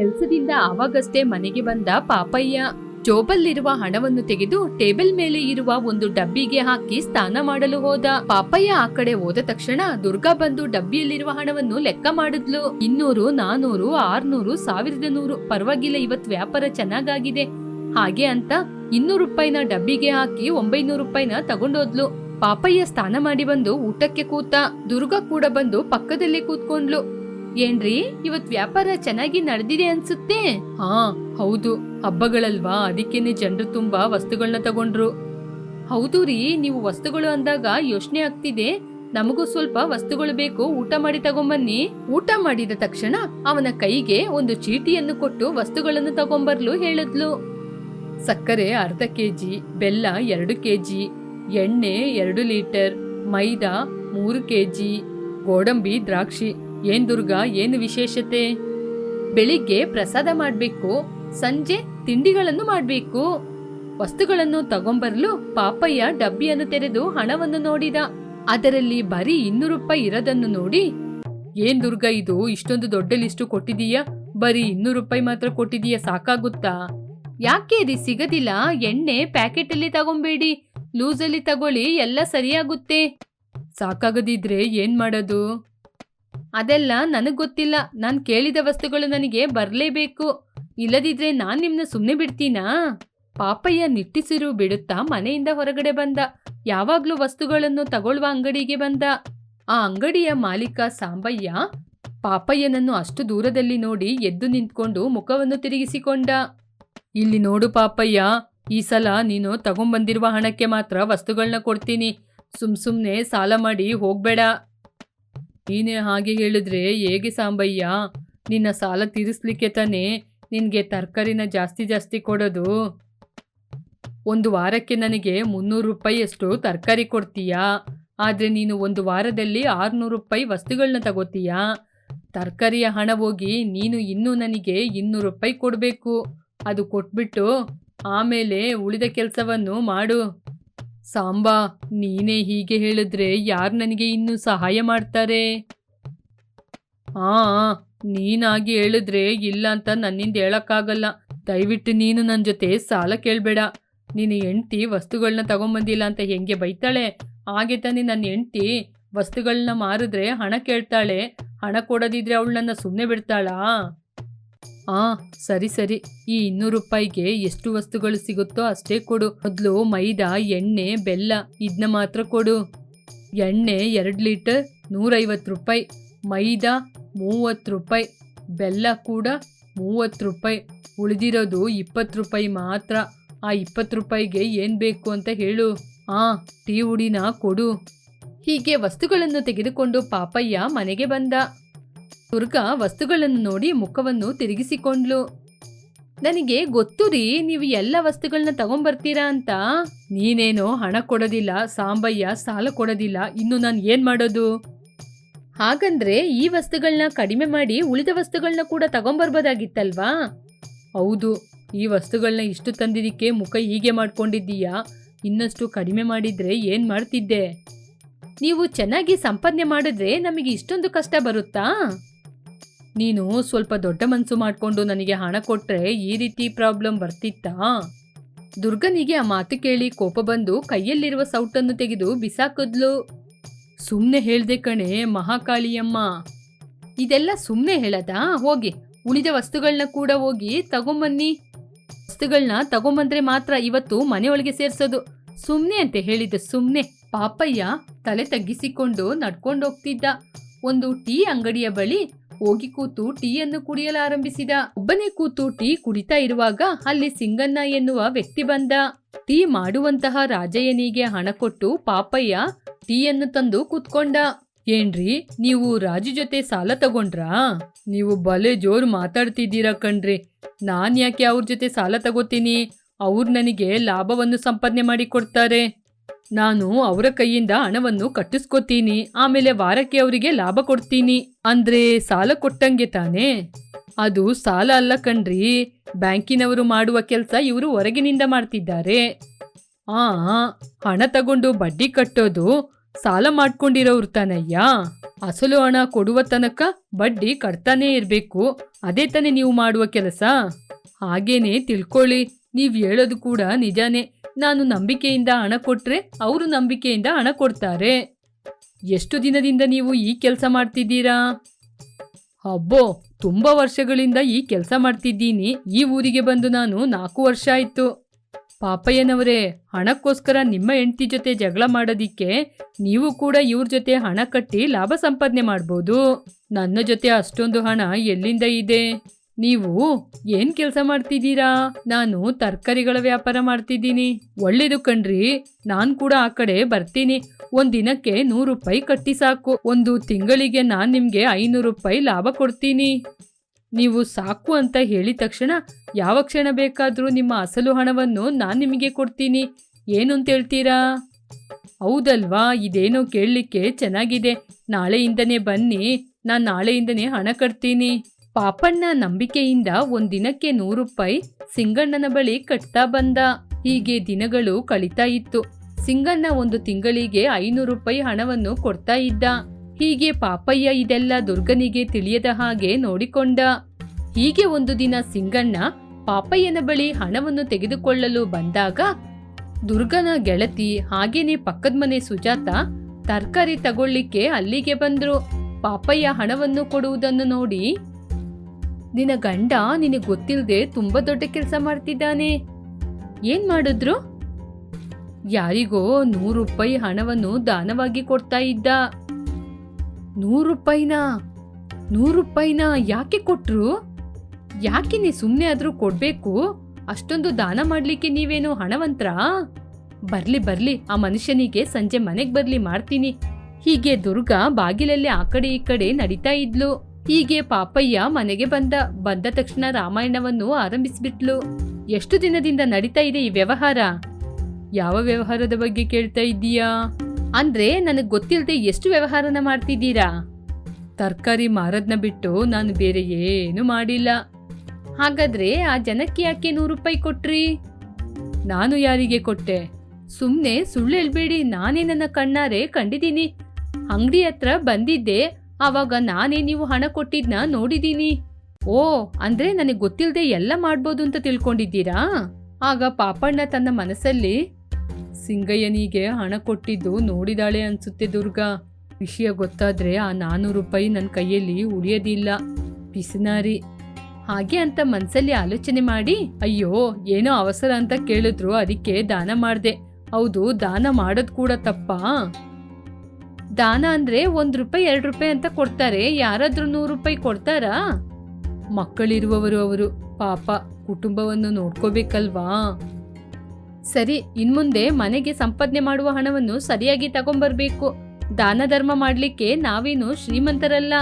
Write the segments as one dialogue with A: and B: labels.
A: ಕೆಲ್ಸದಿಂದ ಆವಾಗಷ್ಟೇ ಮನೆಗೆ ಬಂದ ಪಾಪಯ್ಯ. ಜೋಬಲ್ಲಿರುವ ಹಣವನ್ನು ತೆಗೆದು ಟೇಬಲ್ ಮೇಲೆ ಇರುವ ಒಂದು ಡಬ್ಬಿಗೆ ಹಾಕಿ ಸ್ನಾನ ಮಾಡಲು ಹೋದ. ಪಾಪಯ್ಯ ಆ ಕಡೆ ಹೋದ ತಕ್ಷಣ ದುರ್ಗಾ ಬಂದು ಡಬ್ಬಿಯಲ್ಲಿರುವ ಹಣವನ್ನು ಲೆಕ್ಕ ಮಾಡಿದ್ಲು. ಇನ್ನೂರು, ನಾನೂರು, ಆರ್ನೂರು, ಸಾವಿರದ ನೂರು. ಪರವಾಗಿಲ್ಲ ಇವತ್ ವ್ಯಾಪಾರ ಚೆನ್ನಾಗಾಗಿದೆ. ಹಾಗೆ ಅಂತ ಇನ್ನೂರು ರೂಪಾಯಿನ ಡಬ್ಬಿಗೆ ಹಾಕಿ ಒಂಬೈನೂರು ರೂಪಾಯಿನ ತಗೊಂಡೋದ್ಲು. ಪಾಪಯ್ಯ ಸ್ನಾನ ಮಾಡಿ ಬಂದು ಊಟಕ್ಕೆ ಕೂತ ದುರ್ಗಾ ಕೂಡ ಬಂದು ಪಕ್ಕದಲ್ಲೇ ಕೂತ್ಕೊಂಡ್ಲು. ಏನ್ರಿ, ಇವತ್ ವ್ಯಾಪಾರ ಚೆನ್ನಾಗಿ ನಡೆದಿದೆ ಅನ್ಸುತ್ತೆ? ಹಾ, ಹೌದು. ಹಬ್ಬಗಳಲ್ವಾ? ಅದಕ್ಕೇನೆ ಜನರು ತುಂಬಾ ವಸ್ತುಗಳನ್ನ ತಗೊಂಡ್ರು. ಹೌದು ರೀ, ನೀವು ವಸ್ತುಗಳು ಅಂದಾಗ ಯೋಚನೆ ಆಗ್ತಿದೆ. ನಮಗೂ ಸ್ವಲ್ಪ ವಸ್ತುಗಳು ಬೇಕು, ಊಟ ಮಾಡಿ ತಗೊಂಬನ್ನಿ. ಊಟ ಮಾಡಿದ ತಕ್ಷಣ ಅವನ ಕೈಗೆ ಒಂದು ಚೀಟಿಯನ್ನು ಕೊಟ್ಟು ವಸ್ತುಗಳನ್ನು ತಗೊಂಬರ್ಲು ಹೇಳಿದ್ಲು. ಸಕ್ಕರೆ ಅರ್ಧ ಕೆಜಿ, ಬೆಲ್ಲ ಎರಡು ಕೆಜಿ, ಎಣ್ಣೆ ಎರಡು ಲೀಟರ್, ಮೈದಾ ಮೂರು ಕೆಜಿ, ಗೋಡಂಬಿ ದ್ರಾಕ್ಷಿ. ಏನ್ ದುರ್ಗಾ, ಏನು ವಿಶೇಷತೆ? ಬೆಳಿಗ್ಗೆ ಪ್ರಸಾದ ಮಾಡ್ಬೇಕು, ಸಂಜೆ ತಿಂಡಿಗಳನ್ನು ಮಾಡ್ಬೇಕು. ವಸ್ತುಗಳನ್ನು ತಗೊಂಬರಲು ಪಾಪಯ್ಯ ಡಬ್ಬಿಯನ್ನು ತೆರೆದು ಹಣವನ್ನು ನೋಡಿದ. ಅದರಲ್ಲಿ ಬರೀ ಇನ್ನೂರು ರೂಪಾಯಿ ಇರೋದನ್ನು ನೋಡಿ, ಏನ್ ದುರ್ಗ ಇದು, ಇಷ್ಟೊಂದು ದೊಡ್ಡ ಲಿಸ್ಟು ಕೊಟ್ಟಿದೀಯಾ? ಬರೀ ಇನ್ನೂರು ರೂಪಾಯಿ ಮಾತ್ರ ಕೊಟ್ಟಿದೀಯಾ, ಸಾಕಾಗುತ್ತಾ? ಯಾಕೆ ಇದು ಸಿಗದಿಲ್ಲ? ಎಣ್ಣೆ ಪ್ಯಾಕೆಟ್ ಅಲ್ಲಿ ತಗೊಂಬೇಡಿ, ಲೂಸಲ್ಲಿ ತಗೊಳ್ಳಿ, ಎಲ್ಲ ಸರಿಯಾಗುತ್ತೆ. ಸಾಕಾಗದಿದ್ರೆ ಏನ್ ಮಾಡೋದು? ಅದೆಲ್ಲ ನನಗ್ ಗೊತ್ತಿಲ್ಲ. ನಾನ್ ಕೇಳಿದ ವಸ್ತುಗಳು ನನಗೆ ಬರ್ಲೇಬೇಕು. ಇಲ್ಲದಿದ್ರೆ ನಾನ್ ನಿಮ್ನ ಸುಮ್ನೆ ಬಿಡ್ತೀನಾ? ಪಾಪಯ್ಯ ನಿಟ್ಟಿಸಿರು ಬಿಡುತ್ತಾ ಮನೆಯಿಂದ ಹೊರಗಡೆ ಬಂದ. ಯಾವಾಗ್ಲೂ ವಸ್ತುಗಳನ್ನು ತಗೊಳ್ಳುವ ಅಂಗಡಿಗೆ ಬಂದ. ಆ ಅಂಗಡಿಯ ಮಾಲೀಕ ಸಾಂಬಯ್ಯ ಪಾಪಯ್ಯನನ್ನು ಅಷ್ಟು ದೂರದಲ್ಲಿ ನೋಡಿ ಎದ್ದು ನಿಂತ್ಕೊಂಡು ಮುಖವನ್ನು ತಿರುಗಿಸಿಕೊಂಡ. ಇಲ್ಲಿ ನೋಡು ಪಾಪಯ್ಯ, ಈ ಸಲ ನೀನು ತಗೊಂಬಂದಿರುವ ಹಣಕ್ಕೆ ಮಾತ್ರ ವಸ್ತುಗಳನ್ನ ಕೊಡ್ತೀನಿ. ಸುಮ್ ಸುಮ್ನೆ ಸಾಲ ಮಾಡಿ ಹೋಗ್ಬೇಡ. ನೀನೇ ಹಾಗೆ ಹೇಳಿದ್ರೆ ಹೇಗೆ ಸಾಂಬಯ್ಯ? ನಿನ್ನ ಸಾಲ ತೀರಿಸ್ಲಿಕ್ಕೆ ತಾನೇ ನಿನಗೆ ತರಕಾರಿನ ಜಾಸ್ತಿ ಜಾಸ್ತಿ ಕೊಡೋದು. ಒಂದು ವಾರಕ್ಕೆ ನನಗೆ ಮುನ್ನೂರು ರೂಪಾಯಿಯಷ್ಟು ತರಕಾರಿ ಕೊಡ್ತೀಯಾ? ಆದರೆ ನೀನು ಒಂದು ವಾರದಲ್ಲಿ ಆರುನೂರು ರೂಪಾಯಿ ವಸ್ತುಗಳನ್ನ ತಗೋತೀಯಾ? ತರಕಾರಿಯ ಹಣ ಹೋಗಿ ನೀನು ಇನ್ನೂ ನನಗೆ ಇನ್ನೂರು ರೂಪಾಯಿ ಕೊಡಬೇಕು. ಅದು ಕೊಟ್ಬಿಟ್ಟು ಆಮೇಲೆ ಉಳಿದ ಕೆಲಸವನ್ನು ಮಾಡು. ಸಾಂಬಾ, ನೀನೇ ಹೀಗೆ ಹೇಳಿದ್ರೆ ಯಾರು ನನಗೆ ಇನ್ನೂ ಸಹಾಯ ಮಾಡ್ತಾರೆ? ಆ ನೀನಾಗಿ ಹೇಳಿದ್ರೆ ಇಲ್ಲ ಅಂತ ನನ್ನಿಂದ ಹೇಳೋಕ್ಕಾಗಲ್ಲ. ದಯವಿಟ್ಟು ನೀನು ನನ್ನ ಜೊತೆ ಸಾಲ ಕೇಳಬೇಡ. ನೀನು ಹೆಂಡ್ತಿ ವಸ್ತುಗಳನ್ನ ತಗೊಂಬಂದಿಲ್ಲ ಅಂತ ಹೆಂಗೆ ಬೈತಾಳೆ? ಹಾಗೆ ತಾನೇ ನನ್ನ ಹೆಂಡ್ತಿ ವಸ್ತುಗಳನ್ನ ಮಾರಿದ್ರೆ ಹಣ ಕೇಳ್ತಾಳೆ. ಹಣ ಕೊಡೋದಿದ್ರೆ ಅವಳು ನನ್ನ ಸುಮ್ಮನೆ ಬಿಡ್ತಾಳಾ? ಆ, ಸರಿ ಸರಿ. ಈ ಇನ್ನೂರು ರೂಪಾಯಿಗೆ ಎಷ್ಟು ವಸ್ತುಗಳು ಸಿಗುತ್ತೋ ಅಷ್ಟೇ ಕೊಡು. ಮೊದಲು ಮೈದಾ, ಎಣ್ಣೆ, ಬೆಲ್ಲ ಇದನ್ನ ಮಾತ್ರ ಕೊಡು. ಎಣ್ಣೆ ಎರಡು ಲೀಟರ್, ನೂರೈವತ್ತು ರೂಪಾಯಿ. ಮೈದಾ, ಮೂವತ್ತು ರೂಪಾಯಿ. ಬೆಲ್ಲ ಕೂಡ ಮೂವತ್ತು ರೂಪಾಯಿ. ಉಳಿದಿರೋದು ಇಪ್ಪತ್ತು ರೂಪಾಯಿ ಮಾತ್ರ. ಆ ಇಪ್ಪತ್ತು ರೂಪಾಯಿಗೆ ಏನು ಬೇಕು ಅಂತ ಹೇಳು. ಆ, ಟೀ ಉಡಿನ ಕೊಡು. ಹೀಗೆ ವಸ್ತುಗಳನ್ನು ತೆಗೆದುಕೊಂಡು ಪಾಪಯ್ಯ ಮನೆಗೆ ಬಂದ. ದುರ್ಗಾ ವಸ್ತುಗಳನ್ನು ನೋಡಿ ಮುಖವನ್ನು ತಿರುಗಿಸಿಕೊಂಡ್ಲು. ನನಗೆ ಗೊತ್ತು ರೀ ನೀವು ಎಲ್ಲ ವಸ್ತುಗಳನ್ನ ತಗೊಂಬರ್ತೀರಾ ಅಂತ. ನೀನೇನೋ ಹಣ ಕೊಡೋದಿಲ್ಲ, ಸಾಂಬಯ್ಯ ಸಾಲ ಕೊಡೋದಿಲ್ಲ, ಇನ್ನು ನಾನು ಏನ್ ಮಾಡೋದು? ಹಾಗಂದ್ರೆ ಈ ವಸ್ತುಗಳನ್ನ ಕಡಿಮೆ ಮಾಡಿ ಉಳಿದ ವಸ್ತುಗಳನ್ನ ಕೂಡ ತಗೊಂಬರ್ಬೋದಾಗಿತ್ತಲ್ವಾ? ಹೌದು, ಈ ವಸ್ತುಗಳನ್ನ ಇಷ್ಟು ತಂದಿದ್ದಕ್ಕೆ ಮುಖ ಹೀಗೆ ಮಾಡ್ಕೊಂಡಿದ್ದೀಯಾ? ಇನ್ನಷ್ಟು ಕಡಿಮೆ ಮಾಡಿದ್ರೆ ಏನ್ ಮಾಡ್ತಿದ್ದೆ? ನೀವು ಚೆನ್ನಾಗಿ ಸಂಪಾದನೆ ಮಾಡಿದ್ರೆ ನಮಗೆ ಇಷ್ಟೊಂದು ಕಷ್ಟ ಬರುತ್ತಾ? ನೀನು ಸ್ವಲ್ಪ ದೊಡ್ಡ ಮನಸ್ಸು ಮಾಡಿಕೊಂಡು ನನಗೆ ಹಣ ಕೊಟ್ಟರೆ ಈ ರೀತಿ ಪ್ರಾಬ್ಲಮ್ ಬರ್ತಿತ್ತಾ? ದುರ್ಗನಿಗೆ ಆ ಮಾತು ಕೇಳಿ ಕೋಪ ಬಂದು ಕೈಯಲ್ಲಿರುವ ಸೌಟನ್ನು ತೆಗೆದು ಬಿಸಾಕಿದ್ಲು. ಸುಮ್ಮನೆ ಹೇಳ್ದೆ ಕಣೆ, ಮಹಾಕಾಳಿಯಮ್ಮ. ಇದೆಲ್ಲ ಸುಮ್ಮನೆ ಹೇಳದಾ? ಹೋಗಿ, ಉಳಿದ ವಸ್ತುಗಳನ್ನ ಕೂಡ ಹೋಗಿ ತಗೊಂಬನ್ನಿ. ವಸ್ತುಗಳನ್ನ ತಗೊಂಬಂದ್ರೆ ಮಾತ್ರ ಇವತ್ತು ಮನೆಯೊಳಗೆ ಸೇರಿಸೋದು. ಸುಮ್ಮನೆ ಅಂತ ಹೇಳಿದ್ದು ಸುಮ್ಮನೆ ಪಾಪಯ್ಯ ತಲೆ ತಗ್ಗಿಸಿಕೊಂಡು ನಡ್ಕೊಂಡು ಹೋಗ್ತಿದ್ದ ಒಂದು ಟೀ ಅಂಗಡಿಯ ಬಳಿ ಹೋಗಿ ಕೂತು ಟೀಯನ್ನು ಕುಡಿಯಲಾರಂಭಿಸಿದ. ಒಬ್ಬನೇ ಕೂತು ಟೀ ಕುಡಿತಾ ಇರುವಾಗ ಅಲ್ಲಿ ಸಿಂಗಣ್ಣ ಎನ್ನುವ ವ್ಯಕ್ತಿ ಬಂದ. ಟೀ ಮಾಡುವಂತಹ ರಾಜಯ್ಯನಿಗೆ ಹಣ ಕೊಟ್ಟು ಪಾಪಯ್ಯ ಟೀಯನ್ನು ತಂದು ಕೂತ್ಕೊಂಡ. ಏನ್ರಿ, ನೀವು ರಾಜು ಜೊತೆ ಸಾಲ ತಗೊಂಡ್ರಾ? ನೀವು ಬಲೆ ಜೋರು ಮಾತಾಡ್ತಿದ್ದೀರಾ ಕಣ್ರಿ. ನಾನ್ ಯಾಕೆ ಅವ್ರ ಜೊತೆ ಸಾಲ ತಗೋತೀನಿ? ಅವ್ರು ನನಗೆ ಲಾಭವನ್ನು ಸಂಪಾದನೆ ಮಾಡಿ ಕೊಡ್ತಾರೆ ನಾನು ಅವರ ಕೈಯಿಂದ ಹಣವನ್ನು ಕಟ್ಟಿಸ್ಕೊತೀನಿ, ಆಮೇಲೆ ವಾರಕ್ಕೆ ಅವರಿಗೆ ಲಾಭ ಕೊಡ್ತೀನಿ. ಅಂದ್ರೆ ಸಾಲ ಕೊಟ್ಟಂಗೆ ತಾನೇ? ಅದು ಸಾಲ ಅಲ್ಲ ಕಣ್ರಿ, ಬ್ಯಾಂಕಿನವರು ಮಾಡುವ ಕೆಲಸ ಇವರು ಹೊರಗಿನಿಂದ ಮಾಡ್ತಿದ್ದಾರೆ. ಆ, ಹಣ ತಗೊಂಡು ಬಡ್ಡಿ ಕಟ್ಟೋದು ಸಾಲ ಮಾಡ್ಕೊಂಡಿರೋರು ತಾನಯ್ಯ? ಅಸಲು ಹಣ ಕೊಡುವ ತನಕ ಬಡ್ಡಿ ಕಟ್ತಾನೇ ಇರಬೇಕು, ಅದೇ ತಾನೇ ನೀವು ಮಾಡುವ ಕೆಲಸ? ಹಾಗೇನೆ ತಿಳ್ಕೊಳ್ಳಿ, ನೀವು ಹೇಳೋದು ಕೂಡ ನಿಜಾನೇ. ನಾನು ನಂಬಿಕೆಯಿಂದ ಹಣ ಕೊಟ್ರೆ ಅವರು ನಂಬಿಕೆಯಿಂದ ಹಣ ಕೊಡ್ತಾರೆ. ಎಷ್ಟು ದಿನದಿಂದ ನೀವು ಈ ಕೆಲಸ ಮಾಡ್ತಿದ್ದೀರಾ? ಅಬ್ಬೋ, ತುಂಬಾ ವರ್ಷಗಳಿಂದ ಈ ಕೆಲಸ ಮಾಡ್ತಿದ್ದೀನಿ. ಈ ಊರಿಗೆ ಬಂದು ನಾನು ನಾಲ್ಕು ವರ್ಷ ಆಯ್ತು. ಪಾಪಯ್ಯನವರೇ, ಹಣಕ್ಕೋಸ್ಕರ ನಿಮ್ಮ ಹೆಂಡತಿ ಜೊತೆ ಜಗಳ ಮಾಡೋದಿಕ್ಕೆ ನೀವು ಕೂಡ ಇವ್ರ ಜೊತೆ ಹಣ ಕಟ್ಟಿ ಲಾಭ ಸಂಪಾದನೆ ಮಾಡ್ಬೋದು. ನನ್ನ ಜೊತೆ ಅಷ್ಟೊಂದು ಹಣ ಎಲ್ಲಿಂದ ಇದೆ? ನೀವು ಏನ್ ಕೆಲಸ ಮಾಡ್ತಿದ್ದೀರಾ? ನಾನು ತರಕಾರಿಗಳ ವ್ಯಾಪಾರ ಮಾಡ್ತಿದ್ದೀನಿ. ಒಳ್ಳೇದು ಕಣ್ರಿ. ನಾನ್ ಕೂಡ ಆ ಕಡೆ ಬರ್ತೀನಿ. ಒಂದ್ ದಿನಕ್ಕೆ ನೂರು ರೂಪಾಯಿ ಕಟ್ಟಿ ಸಾಕು. ಒಂದು ತಿಂಗಳಿಗೆ ನಾನ್ ನಿಮ್ಗೆ ಐನೂರು ರೂಪಾಯಿ ಲಾಭ ಕೊಡ್ತೀನಿ. ನೀವು ಸಾಕು ಅಂತ ಹೇಳಿದ ತಕ್ಷಣ ಯಾವ ಕ್ಷಣ ಬೇಕಾದ್ರೂ ನಿಮ್ಮ ಅಸಲು ಹಣವನ್ನು ನಾನ್ ನಿಮಗೆ ಕೊಡ್ತೀನಿ. ಏನು ಅಂತ ಹೇಳ್ತೀರಾ? ಹೌದಲ್ವಾ? ಇದೇನೋ ಕೇಳಲಿಕ್ಕೆ ಚೆನ್ನಾಗಿದೆ. ನಾಳೆಯಿಂದನೇ ಬನ್ನಿ. ನಾನು ನಾಳೆಯಿಂದನೇ ಹಣ ಕಟ್ತೀನಿ. ಪಾಪಣ್ಣ ನಂಬಿಕೆಯಿಂದ ಒಂದಿನಕ್ಕೆ ನೂರು ರೂಪಾಯಿ ಸಿಂಗಣ್ಣನ ಬಳಿ ಕಟ್ತಾ ಬಂದ. ಹೀಗೆ ದಿನಗಳು ಕಳೀತಾ ಇತ್ತು. ಸಿಂಗಣ್ಣ ಒಂದು ತಿಂಗಳಿಗೆ ಐನೂರು ರೂಪಾಯಿ ಹಣವನ್ನು ಕೊಡ್ತಾ ಇದ್ದ. ಹೀಗೆ ಪಾಪಯ್ಯ ಇದೆಲ್ಲ ದುರ್ಗನಿಗೆ ತಿಳಿಯದ ಹಾಗೆ ನೋಡಿಕೊಂಡ. ಹೀಗೆ ಒಂದು ದಿನ ಸಿಂಗಣ್ಣ ಪಾಪಯ್ಯನ ಬಳಿ ಹಣವನ್ನು ತೆಗೆದುಕೊಳ್ಳಲು ಬಂದಾಗ ದುರ್ಗನ ಗೆಳತಿ ಹಾಗೇನೆ ಪಕ್ಕದ ಮನೆ ಸುಜಾತ ತರಕಾರಿ ತಗೊಳ್ಳಿಕ್ಕೆ ಅಲ್ಲಿಗೆ ಬಂದ್ರು. ಪಾಪಯ್ಯ ಹಣವನ್ನು ಕೊಡುವುದನ್ನು ನೋಡಿ ನಿನ್ನ ಗಂಡ ನಿನಗೆ ಗೊತ್ತಿಲ್ಲದೆ ತುಂಬಾ ದೊಡ್ಡ ಕೆಲಸ ಮಾಡ್ತಿದ್ದಾನೆ. ಏನ್ ಮಾಡಿದ್ರು? ಯಾರಿಗೋ ನೂರು ರೂಪಾಯಿ ಹಣವನ್ನು ದಾನವಾಗಿ ಕೊಡ್ತಾ ಇದ್ದ. ನೂರು ರೂಪಾಯಿನ? ನೂರು ರೂಪಾಯಿನ ಯಾಕೆ ಕೊಟ್ರು? ಯಾಕೆ ನೀ ಸುಮ್ಮನೆ ಆದ್ರೂ ಕೊಡ್ಬೇಕು? ಅಷ್ಟೊಂದು ದಾನ ಮಾಡ್ಲಿಕ್ಕೆ ನೀವೇನು ಹಣವಂತ್ರ? ಬರ್ಲಿ ಬರ್ಲಿ, ಆ ಮನುಷ್ಯನಿಗೆ ಸಂಜೆ ಮನೆಗೆ ಬರ್ಲಿ ಮಾಡ್ತೀನಿ. ಹೀಗೆ ದುರ್ಗಾ ಬಾಗಿಲಲ್ಲಿ ಆ ಕಡೆ ಈ ಕಡೆ ನಡೀತಾ ಇದ್ಲು. ಹೀಗೆ ಪಾಪಯ್ಯ ಮನೆಗೆ ಬಂದ ಬಂದ ತಕ್ಷಣ ರಾಮಾಯಣವನ್ನು ಆರಂಭಿಸಿಬಿಟ್ಲು. ಎಷ್ಟು ದಿನದಿಂದ ನಡೀತಾ ಇದೆ ಈ ವ್ಯವಹಾರ? ಯಾವ ವ್ಯವಹಾರದ ಬಗ್ಗೆ ಕೇಳ್ತಾ ಇದ್ದೀಯಾ? ಅಂದ್ರೆ ನನಗೆ ಗೊತ್ತಿಲ್ಲದೆ ಎಷ್ಟು ವ್ಯವಹಾರನ ಮಾಡ್ತಿದ್ದೀರಾ? ತರಕಾರಿ ಮಾರದ್ನ ಬಿಟ್ಟು ನಾನು ಬೇರೆ ಏನು ಮಾಡಿಲ್ಲ. ಹಾಗಾದ್ರೆ ಆ ಜನಕ್ಕೆ ಯಾಕೆ ನೂರು ರೂಪಾಯಿ ಕೊಟ್ರಿ? ನಾನು ಯಾರಿಗೆ ಕೊಟ್ಟೆ? ಸುಮ್ಮನೆ ಸುಳ್ಳು ಹೇಳ್ಬೇಡಿ, ನಾನೇ ನನ್ನ ಕಣ್ಣಾರೆ ಕಂಡಿದ್ದೀನಿ. ಅಂಗಡಿ ಹತ್ರ ಬಂದಿದ್ದೆ ಆವಾಗ ನಾನೇ ನೀವು ಹಣ ಕೊಟ್ಟಿದ್ನ ನೋಡಿದ್ದೀನಿ ಓ, ಅಂದ್ರೆ ನನಗೆ ಗೊತ್ತಿಲ್ಲದೆ ಎಲ್ಲ ಮಾಡ್ಬೋದು ಅಂತ ತಿಳ್ಕೊಂಡಿದ್ದೀರಾ? ಆಗ ಪಾಪಣ್ಣ ತನ್ನ ಮನಸ್ಸಲ್ಲಿ, ಸಿಂಗಯ್ಯನಿಗೆ ಹಣ ಕೊಟ್ಟಿದ್ದು ನೋಡಿದಾಳೆ ಅನ್ಸುತ್ತೆ ದುರ್ಗಾ. ವಿಷಯ ಗೊತ್ತಾದ್ರೆ ಆ ನಾನೂರು ರೂಪಾಯಿ ನನ್ನ ಕೈಯಲ್ಲಿ ಉಳಿಯೋದಿಲ್ಲ. ಬಿಸಿನಾರಿ. ಹಾಗೆ ಅಂತ ಮನಸ್ಸಲ್ಲಿ ಆಲೋಚನೆ ಮಾಡಿ, ಅಯ್ಯೋ, ಏನೋ ಅವಸರ ಅಂತ ಕೇಳಿದ್ರು, ಅದಕ್ಕೆ ದಾನ ಮಾಡಿದೆ. ಹೌದು, ದಾನ ಮಾಡೋದು ಕೂಡ ತಪ್ಪಾ? ದಾನ ಅಂದ್ರೆ ಒಂದ್ ರೂಪಾಯಿ, ಎರಡು ರೂಪಾಯಿ ಅಂತ ಕೊಡ್ತಾರೆ. ಯಾರಾದ್ರೂ ನೂರು ರೂಪಾಯಿ ಕೊಡ್ತಾರಾ? ಮಕ್ಕಳಿರುವವರು ಅವರು. ಪಾಪ, ಕುಟುಂಬವನ್ನು ನೋಡ್ಕೋಬೇಕಲ್ವಾ? ಸರಿ, ಇನ್ಮುಂದೆ ಮನೆಗೆ ಸಂಪಾದನೆ ಮಾಡುವ ಹಣವನ್ನು ಸರಿಯಾಗಿ ತಗೊಂಬರ್ಬೇಕು. ದಾನ ಧರ್ಮ ಮಾಡ್ಲಿಕ್ಕೆ ನಾವೇನು ಶ್ರೀಮಂತರಲ್ಲ?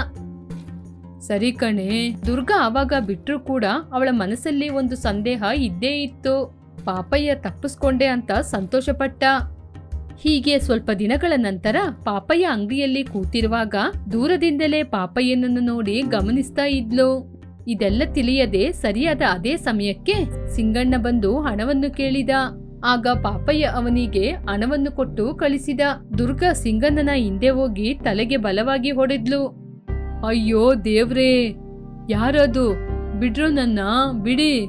A: ಸರಿ ಕಣೆ. ದುರ್ಗಾ ಆವಾಗ ಬಿಟ್ರು ಕೂಡ ಅವಳ ಮನಸ್ಸಲ್ಲಿ ಒಂದು ಸಂದೇಹ ಇದ್ದೇ ಇತ್ತು. ಪಾಪಯ್ಯ ತಪ್ಪಿಸ್ಕೊಂಡೆ ಅಂತ ಸಂತೋಷಪಟ್ಟ. ಹೀಗೆ ಸ್ವಲ್ಪ ದಿನಗಳ ನಂತರ ಪಾಪಯ್ಯ ಅಂಗಡಿಯಲ್ಲಿ ಕೂತಿರುವಾಗ ದೂರದಿಂದಲೇ ಪಾಪಯ್ಯನನ್ನು ನೋಡಿ ಗಮನಿಸ್ತಾ ಇದ್ಲು. ಇದೆಲ್ಲ ತಿಳಿಯದೆ ಸರಿಯಾದ ಅದೇ ಸಮಯಕ್ಕೆ ಸಿಂಗಣ್ಣ ಬಂದು ಹಣವನ್ನು ಕೇಳಿದ. ಆಗ ಪಾಪಯ್ಯ ಅವನಿಗೆ ಹಣವನ್ನು ಕೊಟ್ಟು ಕಳಿಸಿದ. ದುರ್ಗಾ ಸಿಂಗಣ್ಣನ ಹಿಂದೆ ಹೋಗಿ ತಲೆಗೆ ಬಲವಾಗಿ ಹೊಡೆದ್ಲು. ಅಯ್ಯೋ ದೇವ್ರೇ, ಯಾರದು? ಬಿಡ್ರು ನನ್ನ, ಬಿಡಿ.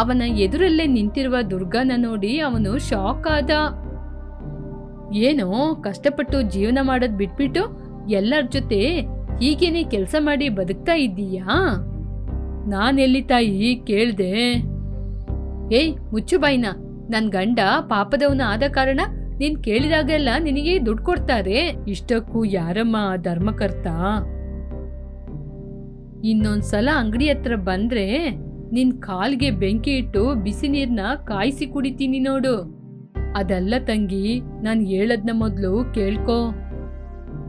A: ಅವನ ಎದುರಲ್ಲೇ ನಿಂತಿರುವ ದುರ್ಗನ ನೋಡಿ ಅವನು ಶಾಕ್ ಆದ. ಏನೋ ಕಷ್ಟಪಟ್ಟು ಜೀವನ ಮಾಡೋದು ಬಿಟ್ಬಿಟ್ಟು ಎಲ್ಲರ ಜೊತೆ ಹೀಗೇನೆ ಕೆಲಸ ಮಾಡಿ ಬದುಕ್ತಾ ಇದ್ದೀಯಾ? ನಾನೆಲ್ಲಿ ತಾಯಿ ಕೇಳ್ದೆ. ಏಯ್ ಮುಚ್ಚು ಬಾಯ್ನ ನನ್ ಗಂಡ ಪಾಪದವನ ಆದ ಕಾರಣ ನೀನ್ ಕೇಳಿದಾಗೆಲ್ಲ ನಿನಗೆ ದುಡ್ಡು ಕೊಡ್ತಾರೆ. ಇಷ್ಟಕ್ಕೂ ಯಾರಮ್ಮ ಧರ್ಮಕರ್ತ? ಇನ್ನೊಂದ್ಸಲ ಅಂಗಡಿ ಹತ್ರ ಬಂದ್ರೆ ನಿನ್ ಕಾಲ್ಗೆ ಬೆಂಕಿ ಇಟ್ಟು ಬಿಸಿ ನೀರ್ನ ಕಾಯಿಸಿ ಕುಡಿತೀನಿ ನೋಡು. ಅದಲ್ಲ ತಂಗಿ, ನಾನು ಹೇಳದ್ನ ಮೊದಲು ಕೇಳ್ಕೋ.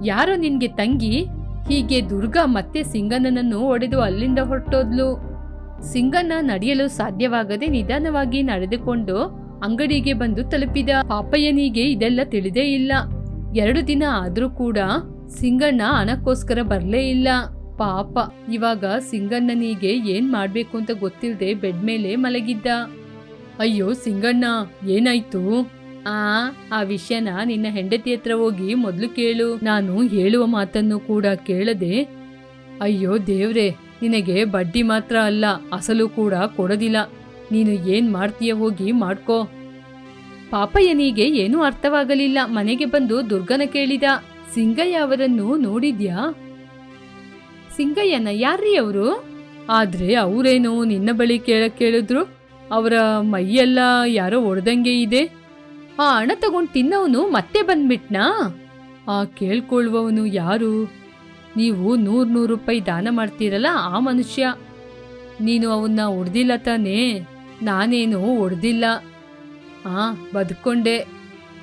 A: ಯಾರೋ ನಿನ್ಗೆ ತಂಗಿ? ಹೀಗೆ ದುರ್ಗಾ ಮತ್ತೆ ಸಿಂಗಣ್ಣನನ್ನು ಒಡೆದು ಅಲ್ಲಿಂದ ಹೊರಟೋದ್ಲು. ಸಿಂಗಣ್ಣ ನಡೆಯಲು ಸಾಧ್ಯವಾಗದೆ ನಿಧಾನವಾಗಿ ನಡೆದುಕೊಂಡು ಅಂಗಡಿಗೆ ಬಂದು ತಲುಪಿದ ಪಾಪಯ್ಯನಿಗೆ ಇದೆಲ್ಲ ತಿಳಿದೇ ಇಲ್ಲ. ಎರಡು ದಿನ ಆದರೂ ಕೂಡ ಸಿಂಗಣ್ಣ ಹಣಕ್ಕೋಸ್ಕರ ಬರಲೇ ಇಲ್ಲ. ಪಾಪ, ಇವಾಗ ಸಿಂಗಣ್ಣನಿಗೆ ಏನ್ ಮಾಡ್ಬೇಕು ಅಂತ ಗೊತ್ತಿಲ್ಲದೆ ಬೆಡ್ ಮೇಲೆ ಮಲಗಿದ್ದ. ಅಯ್ಯೋ ಸಿಂಗಣ್ಣ, ಏನಾಯ್ತು? ಆ ಆ ವಿಷಯನ ನಿನ್ನ ಹೆಂಡತಿ ಹತ್ರ ಹೋಗಿ ಮೊದಲು ಕೇಳು. ನಾನು ಹೇಳುವ ಮಾತನ್ನು ಕೂಡ ಕೇಳದೆ, ಅಯ್ಯೋ ದೇವ್ರೆ, ನಿನಗೆ ಬಡ್ಡಿ ಮಾತ್ರ ಅಲ್ಲ, ಅಸಲು ಕೂಡ ಕೊಡೋದಿಲ್ಲ. ನೀನು ಏನ್ ಮಾಡ್ತೀಯ ಹೋಗಿ ಮಾಡ್ಕೋ. ಪಾಪಯ್ಯನಿಗೆ ಏನೂ ಅರ್ಥವಾಗಲಿಲ್ಲ. ಮನೆಗೆ ಬಂದು ದುರ್ಗನ ಕೇಳಿದ, ಸಿಂಗಯ್ಯ ಅವರನ್ನು ನೋಡಿದ್ಯಾ? ಸಿಂಗಯ್ಯನ ಯಾರ್ರೀ ಅವರು? ಆದ್ರೆ ಅವರೇನು ನಿನ್ನ ಬಳಿ ಕೇಳ ಕೇಳಿದ್ರು? ಅವರ ಮೈಯೆಲ್ಲ ಯಾರೋ ಒಡ್ದಂಗೆ ಇದೆ. ಆ ಹಣ ತಗೊಂಡು ತಿನ್ನವನು ಮತ್ತೆ ಬಂದ್ಬಿಟ್ನಾ? ಆ ಕೇಳ್ಕೊಳ್ಳುವವನು ಯಾರು? ನೀವು ನೂರ್ ನೂರು ರೂಪಾಯಿ ದಾನ ಮಾಡ್ತೀರಲ್ಲ ಆ ಮನುಷ್ಯ. ನೀನು ಅವನ್ನ ಒಡ್ದಿಲ್ಲ ತಾನೇ? ನಾನೇನು ಒಡೆದಿಲ್ಲ. ಆ ಬದುಕೊಂಡೆ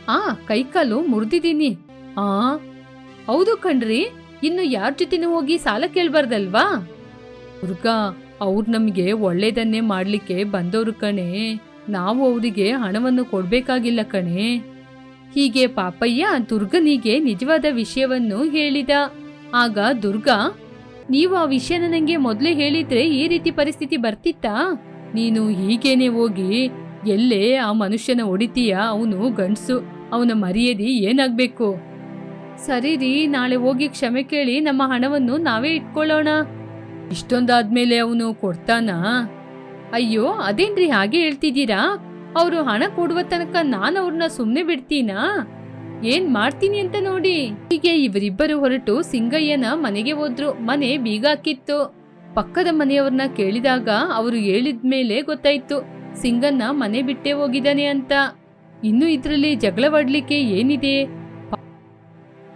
A: ಆ, ಕೈಕಾಲು ಮುರಿದಿದ್ದೀನಿ. ಆ, ಹೌದು ಕಣ್ರಿ, ಇನ್ನು ಯಾರ ಜೊತೆನೂ ಹೋಗಿ ಸಾಲ ಕೇಳಬಾರ್ದಲ್ವಾ? ದುರ್ಗಾ ಅವ್ರು ನಮಗೆ ಒಳ್ಳೇದನ್ನೇ ಮಾಡಲಿಕ್ಕೆ ಬಂದವರು ಕಣೆ. ನಾವು ಅವರಿಗೆ ಹಣವನ್ನು ಕೊಡ್ಬೇಕಾಗಿಲ್ಲ ಕಣೆ. ಹೀಗೆ ಪಾಪಯ್ಯ ದುರ್ಗನಿಗೆ ನಿಜವಾದ ವಿಷಯವನ್ನು ಹೇಳಿದ. ಆಗ ದುರ್ಗಾ, ನೀವು ಆ ವಿಷಯನ ನನಗೆ ಮೊದಲೇ ಹೇಳಿದ್ರೆ ಈ ರೀತಿ ಪರಿಸ್ಥಿತಿ ಬರ್ತಿತ್ತಾ? ನೀನು ಹೀಗೇನೆ ಹೋಗಿ, ಎಲ್ಲೇ ಆ ಮನುಷ್ಯನ ಹೊಡಿತೀಯ? ಅವನು ಗಂಡಸು, ಅವನ ಮರ್ಯಾದೆ ಏನಾಗಬೇಕು? ಸರಿ ರೀ, ನಾಳೆ ಹೋಗಿ ಕ್ಷಮೆ ಕೇಳಿ ನಮ್ಮ ಹಣವನ್ನು ನಾವೇ ಇಟ್ಕೊಳ್ಳೋಣ. ಇಷ್ಟೊಂದಾದ್ಮೇಲೆ ಅವನು ಕೊಡ್ತಾನಾ? ಅಯ್ಯೋ, ಅದೇನ್ರಿ ಹಾಗೆ ಹೇಳ್ತಿದ್ದೀರಾ? ಅವರು ಹಣ ಕೊಡುವ ತನಕ ನಾನು ಅವ್ರನ್ನ ಸುಮ್ಮನೆ ಬಿಡ್ತೀನಾ? ಏನ್ ಮಾಡ್ತೀನಿ ಅಂತ ನೋಡಿ. ಹೀಗೆ ಇವರಿಬ್ಬರು ಹೊರಟು ಸಿಂಗಯ್ಯನ ಮನೆಗೆ ಹೋದ್ರು. ಮನೆ ಬೀಗ ಹಾಕಿತ್ತು ಪಕ್ಕದ ಮನೆಯವ್ರನ್ನ ಕೇಳಿದಾಗ ಅವರು ಹೇಳಿದ್ಮೇಲೆ ಗೊತ್ತಾಯ್ತು. ಸಿಂಗನ್ನ ಮನೆ ಬಿಟ್ಟೆ ಹೋಗಿದ್ದಾನೆ ಅಂತ. ಇನ್ನು ಇದ್ರಲ್ಲಿ ಜಗಳವಾಡ್ಲಿಕ್ಕೆ ಏನಿದೆ?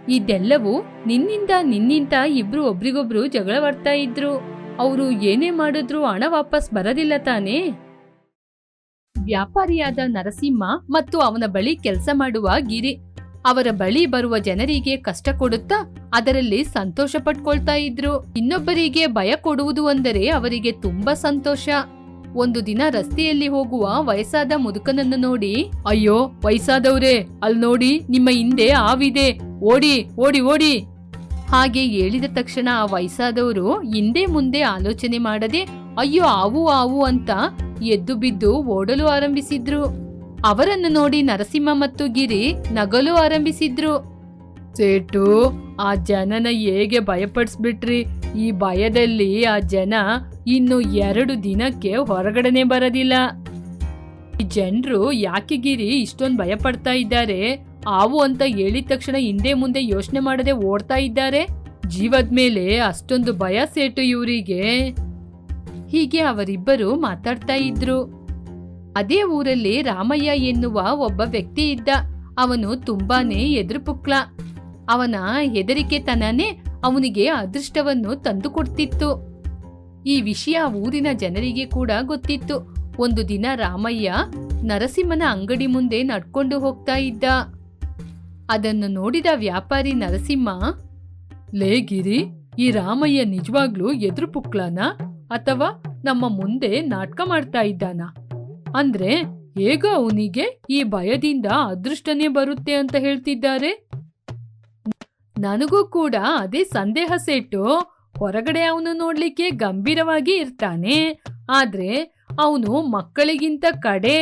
A: ಇದೆಲ್ಲವೂ ನಿನ್ನಿಂದ ನಿನ್ನಿಂದ ಇಬ್ರು ಒಬ್ರಿಗೊಬ್ರು ಜಗಳವಾಡ್ತಾ ಇದ್ರು. ಅವರು ಏನೇ ಮಾಡಿದ್ರು ಹಣ ವಾಪಸ್ ಬರದಿಲ್ಲ ತಾನೇ? ವ್ಯಾಪಾರಿಯಾದ ನರಸಿಂಹ ಮತ್ತು ಅವನ ಬಳಿ ಕೆಲಸ ಮಾಡುವ ಗಿರಿ. ಅವರ ಬಳಿ ಬರುವ ಜನರಿಗೆ ಕಷ್ಟ ಕೊಡುತ್ತಾ ಅದರಲ್ಲಿ ಸಂತೋಷ ಪಟ್ಕೊಳ್ತಾ ಇದ್ರು. ಇನ್ನೊಬ್ಬರಿಗೆ ಭಯ ಕೊಡುವುದು ಅಂದರೆ ಅವರಿಗೆ ತುಂಬಾ ಸಂತೋಷ. ಒಂದು ದಿನ ರಸ್ತೆಯಲ್ಲಿ ಹೋಗುವ ವಯಸ್ಸಾದ ಮುದುಕನನ್ನು ನೋಡಿ, ಅಯ್ಯೋ, ವಯಸ್ಸಾದವ್ರೆ, ಅಲ್ಲಿ ನೋಡಿ, ನಿಮ್ಮ ಹಿಂದೆ ಆವಿದೆ. ಓಡಿ ಓಡಿ ಓಡಿ. ಹಾಗೆ ಹೇಳಿದ ತಕ್ಷಣ ಆ ವಯಸ್ಸಾದವರು ಹಿಂದೆ ಮುಂದೆ ಆಲೋಚನೆ ಮಾಡದೆ, ಅಯ್ಯೋ, ಆವು ಆವು ಅಂತ ಎದ್ದು ಬಿದ್ದು ಓಡಲು ಆರಂಭಿಸಿದ್ರು. ಅವರನ್ನು ನೋಡಿ ನರಸಿಂಹ ಮತ್ತು ಗಿರಿ ನಗಲು ಆರಂಭಿಸಿದ್ರು. ಸೇಟು, ಆ ಜನನ ಹೇಗೆ ಭಯಪಡಿಸ್ಬಿಟ್ರಿ? ಈ ಭಯದಲ್ಲಿ ಆ ಜನ ಇನ್ನು ಎರಡು ದಿನಕ್ಕೆ ಹೊರಗಡೆನೆ ಬರೋದಿಲ್ಲ. ಈ ಜನರು ಯಾಕೆ ಗಿರಿ ಇಷ್ಟೊಂದು ಭಯ ಪಡ್ತಾ ಇದ್ದಾರೆ? ಆವು ಅಂತ ಹೇಳಿದ ತಕ್ಷಣ ಹಿಂದೆ ಮುಂದೆ ಯೋಚನೆ ಮಾಡದೆ ಓಡ್ತಾ ಇದ್ದಾರೆ? ಜೀವದ ಮೇಲೆ ಅಷ್ಟೊಂದು ಭಯ ಸೇಟು ಇವರಿಗೆ. ಹೀಗೆ ಅವರಿಬ್ಬರು ಮಾತಾಡ್ತಾ ಇದ್ರು. ಅದೇ ಊರಲ್ಲಿ ರಾಮಯ್ಯ ಎನ್ನುವ ಒಬ್ಬ ವ್ಯಕ್ತಿ ಇದ್ದ. ಅವನು ತುಂಬಾನೇ ಎದುರುಪುಕ್ಲ ಅವನ ಹೆದರಿಕೆ ತನನೇ ಅವನಿಗೆ ಅದೃಷ್ಟವನ್ನು ತಂದುಕೊಡ್ತಿತ್ತು ಈ ವಿಷಯ ಊರಿನ ಜನರಿಗೆ ಕೂಡ ಗೊತ್ತಿತ್ತು. ಒಂದು ದಿನ ರಾಮಯ್ಯ ನರಸಿಂಹನ ಅಂಗಡಿ ಮುಂದೆ ನಡ್ಕೊಂಡು ಹೋಗ್ತಾ ಇದ್ದ. ಅದನ್ನು ನೋಡಿದ ವ್ಯಾಪಾರಿ ನರಸಿಂಹ ಲೇಗಿರಿ ಈ ರಾಮಯ್ಯ ನಿಜವಾಗ್ಲೂ ಎದುರು ಪುಕ್ಲಾನ ಅಥವಾ ನಮ್ಮ ಮುಂದೆ ನಾಟಕ ಮಾಡ್ತಾ ಇದ್ದಾನ? ಅಂದ್ರೆ ಹೇಗ ಅವನಿಗೆ ಈ ಭಯದಿಂದ ಅದೃಷ್ಟನೇ ಬರುತ್ತೆ ಅಂತ ಹೇಳ್ತಿದ್ದಾರೆ. ನನಗೂ ಕೂಡ ಅದೇ ಸಂದೇಹ ಸೆಟ್ಟು ಹೊರಗಡೆ ಅವನು ನೋಡ್ಲಿಕ್ಕೆ ಗಂಭೀರವಾಗಿ ಇರ್ತಾನೆ. ಆದ್ರೆ ಅವನು ಮಕ್ಕಳಿಗಿಂತ ಕಡೆ.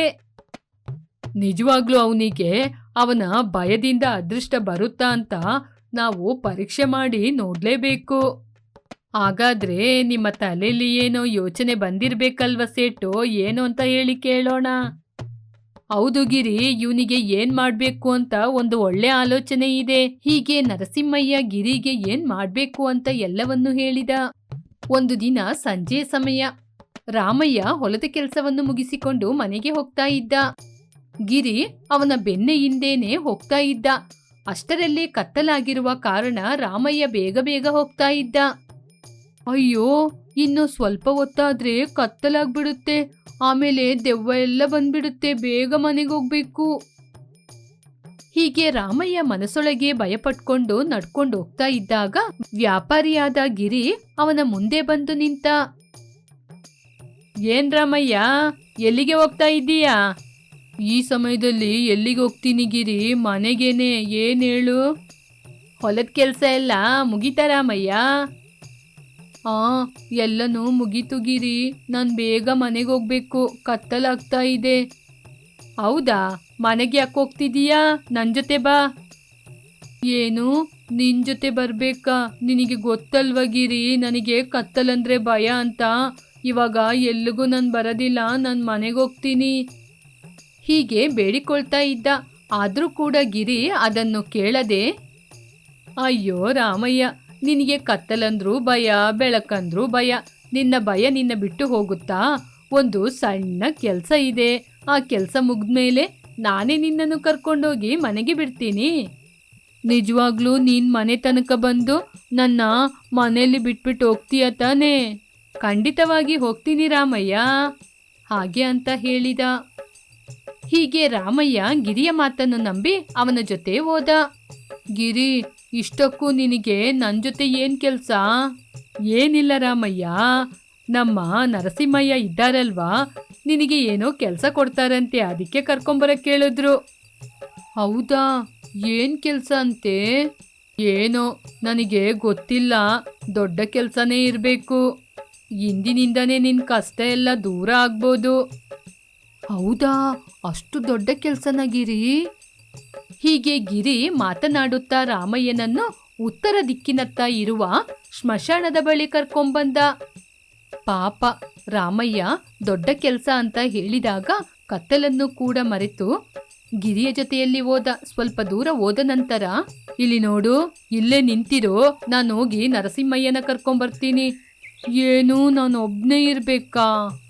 A: ನಿಜವಾಗ್ಲೂ ಅವನಿಗೆ ಅವನ ಭಯದಿಂದ ಅದೃಷ್ಟ ಬರುತ್ತಾ ಅಂತ ನಾವು ಪರೀಕ್ಷೆ ಮಾಡಿ ನೋಡ್ಲೇಬೇಕು. ಹಾಗಾದ್ರೆ ನಿಮ್ಮ ತಲೆಯಲ್ಲಿ ಏನೋ ಯೋಚನೆ ಬಂದಿರ್ಬೇಕಲ್ವ ಸೇಟು? ಏನು ಅಂತ ಹೇಳಿ ಕೇಳೋಣ. ಹೌದು ಗಿರಿ, ಇವನಿಗೆ ಏನ್ ಮಾಡ್ಬೇಕು ಅಂತ ಒಂದು ಒಳ್ಳೆ ಆಲೋಚನೆ ಇದೆ. ಹೀಗೆ ನರಸಿಂಹಯ್ಯ ಗಿರಿಗೆ ಏನ್ ಮಾಡ್ಬೇಕು ಅಂತ ಎಲ್ಲವನ್ನೂ ಹೇಳಿದ. ಒಂದು ದಿನ ಸಂಜೆ ಸಮಯ. ರಾಮಯ್ಯ ಹೊಲದ ಕೆಲಸವನ್ನು ಮುಗಿಸಿಕೊಂಡು ಮನೆಗೆ ಹೋಗ್ತಾ ಇದ್ದ. ಗಿರಿ ಅವನ ಬೆನ್ನ ಹಿಂದೇನೆ ಹೋಗ್ತಾ ಇದ್ದ. ಅಷ್ಟರಲ್ಲಿ ಕತ್ತಲಾಗಿರುವ ಕಾರಣ ರಾಮಯ್ಯ ಬೇಗ ಬೇಗ ಹೋಗ್ತಾ ಇದ್ದ. ಅಯ್ಯೋ, ಇನ್ನು ಸ್ವಲ್ಪ ಹೊತ್ತಾದ್ರೆ ಕತ್ತಲಾಗ್ಬಿಡುತ್ತೆ. ಆಮೇಲೆ ದೆವ್ವ ಎಲ್ಲ ಬಂದ್ಬಿಡುತ್ತೆ, ಬೇಗ ಮನೆಗೆ ಹೋಗ್ಬೇಕು. ಹೀಗೆ ರಾಮಯ್ಯ ಮನಸ್ಸೊಳಗೆ ಭಯಪಟ್ಕೊಂಡು ನಡ್ಕೊಂಡು ಹೋಗ್ತಾ ಇದ್ದಾಗ ವ್ಯಾಪಾರಿಯಾದ ಗಿರಿ ಅವನ ಮುಂದೆ ಬಂದು ನಿಂತ, ಏನ್ ರಾಮಯ್ಯ, ಎಲ್ಲಿಗೆ ಹೋಗ್ತಾ ಇದ್ದೀಯಾ? ಈ ಸಮಯದಲ್ಲಿ ಎಲ್ಲಿಗೆ ಹೋಗ್ತೀನಿ ಗಿರಿ, ಮನೆಗೇನೆ, ಏನ್ ಹೇಳು? ಹೊಲದ ಕೆಲಸ ಎಲ್ಲ ಮುಗಿತಾ ರಾಮಯ್ಯ. ಆ, ಎಲ್ಲನೂ ಮುಗಿತುಗಿರಿ. ನಾನು ಬೇಗ ಮನೆಗೆ ಹೋಗ್ಬೇಕು. ಕತ್ತಲಾಗ್ತಾ ಇದೆ. ಹೌದಾ? ಮನೆಗೆ ಯಾಕೆ ಹೋಗ್ತಿದೀಯಾ? ನನ್ನ ಜೊತೆ ಬಾ. ಏನು? ನಿನ್ನ ಜೊತೆ ಬರಬೇಕಾ? ನಿನಗೆ ಗೊತ್ತಲ್ವ ಗಿರಿ? ನನಗೆ ಕತ್ತಲಂದ್ರೆ ಭಯ ಅಂತ. ಇವಾಗ ಎಲ್ಲಿಗೂ ನಾನು ಬರೋದಿಲ್ಲ. ನಾನು ಮನೆಗೆ ಹೋಗ್ತೀನಿ. ಹೀಗೆ ಬೇಡಿಕೊಳ್ತಾ ಇದ್ದ. ಆದರೂ ಕೂಡ ಗಿರಿ ಅದನ್ನು ಕೇಳದೆ, ಅಯ್ಯೋ ರಾಮಯ್ಯ ನಿನಗೆ ಕತ್ತಲಂದ್ರೂ ಭಯ, ಬೆಳಕಂದ್ರೂ ಭಯ. ನಿನ್ನ ಭಯ ನಿನ್ನ ಬಿಟ್ಟು ಹೋಗುತ್ತಾ? ಒಂದು ಸಣ್ಣ ಕೆಲಸ ಇದೆ. ಆ ಕೆಲಸ ಮುಗಿದ್ಮೇಲೆ ನಾನೇ ನಿನ್ನನ್ನು ಕರ್ಕೊಂಡೋಗಿ ಮನೆಗೆ ಬಿಡ್ತೀನಿ. ನಿಜವಾಗ್ಲೂ ನೀನ್ ಮನೆ ತನಕ ಬಂದು ನನ್ನ ಮನೆಯಲ್ಲಿ ಬಿಟ್ಬಿಟ್ಟು ಹೋಗ್ತೀಯ ತಾನೇ? ಖಂಡಿತವಾಗಿ ಹೋಗ್ತೀನಿ ರಾಮಯ್ಯ. ಹಾಗೆ ಅಂತ ಹೇಳಿದ. ಹೀಗೆ ರಾಮಯ್ಯ ಗಿರಿಯ ಮಾತನ್ನು ನಂಬಿ ಅವನ ಜೊತೆ ಹೋದ. ಗಿರಿ ಇಷ್ಟಕ್ಕೂ ನಿನಗೆ ನನ್ನ ಜೊತೆ ಏನು ಕೆಲಸ? ಏನಿಲ್ಲ ರಾಮಯ್ಯ. ನಮ್ಮ ನರಸಿಂಹಯ್ಯ ಇದ್ದಾರಲ್ವಾ? ನಿನಗೆ ಏನೋ ಕೆಲಸ ಕೊಡ್ತಾರಂತೆ, ಅದಕ್ಕೆ ಕರ್ಕೊಂಬರಕ್ಕೆ ಕೇಳಿದ್ರು. ಹೌದಾ? ಏನು ಕೆಲಸ ಅಂತೆ? ಏನೋ, ನನಗೆ ಗೊತ್ತಿಲ್ಲ. ದೊಡ್ಡ ಕೆಲಸನೇ ಇರಬೇಕು. ಇಂದಿನಿಂದನೇ ನಿನ್ನ ಕಷ್ಟ ಎಲ್ಲ ದೂರ ಆಗ್ಬೋದು. ಹೌದಾ? ಅಷ್ಟು ದೊಡ್ಡ ಕೆಲಸನ ಗಿರಿ? ಹೀಗೆ ಗಿರಿ ಮಾತನಾಡುತ್ತಾ ರಾಮಯ್ಯನನ್ನು ಉತ್ತರ ದಿಕ್ಕಿನತ್ತ ಇರುವ ಸ್ಮಶಾನದ ಬಳಿ ಕರ್ಕೊಂಬಂದ. ಪಾಪ, ರಾಮಯ್ಯ ದೊಡ್ಡ ಕೆಲಸ ಅಂತ ಹೇಳಿದಾಗ ಕತ್ತಲನ್ನು ಕೂಡ ಮರೆತು ಗಿರಿಯ ಜೊತೆಯಲ್ಲಿ ಹೋದ. ಸ್ವಲ್ಪ ದೂರ ಹೋದ ನಂತರ, ಇಲ್ಲಿ ನೋಡು, ಇಲ್ಲೇ ನಿಂತಿರೋ, ನಾನು ಹೋಗಿ ನರಸಿಂಹಯ್ಯನ ಕರ್ಕೊಂಬರ್ತೀನಿ. ಏನು ನಾನು ಒಬ್ನೇ ಇರ್ಬೇಕಾ?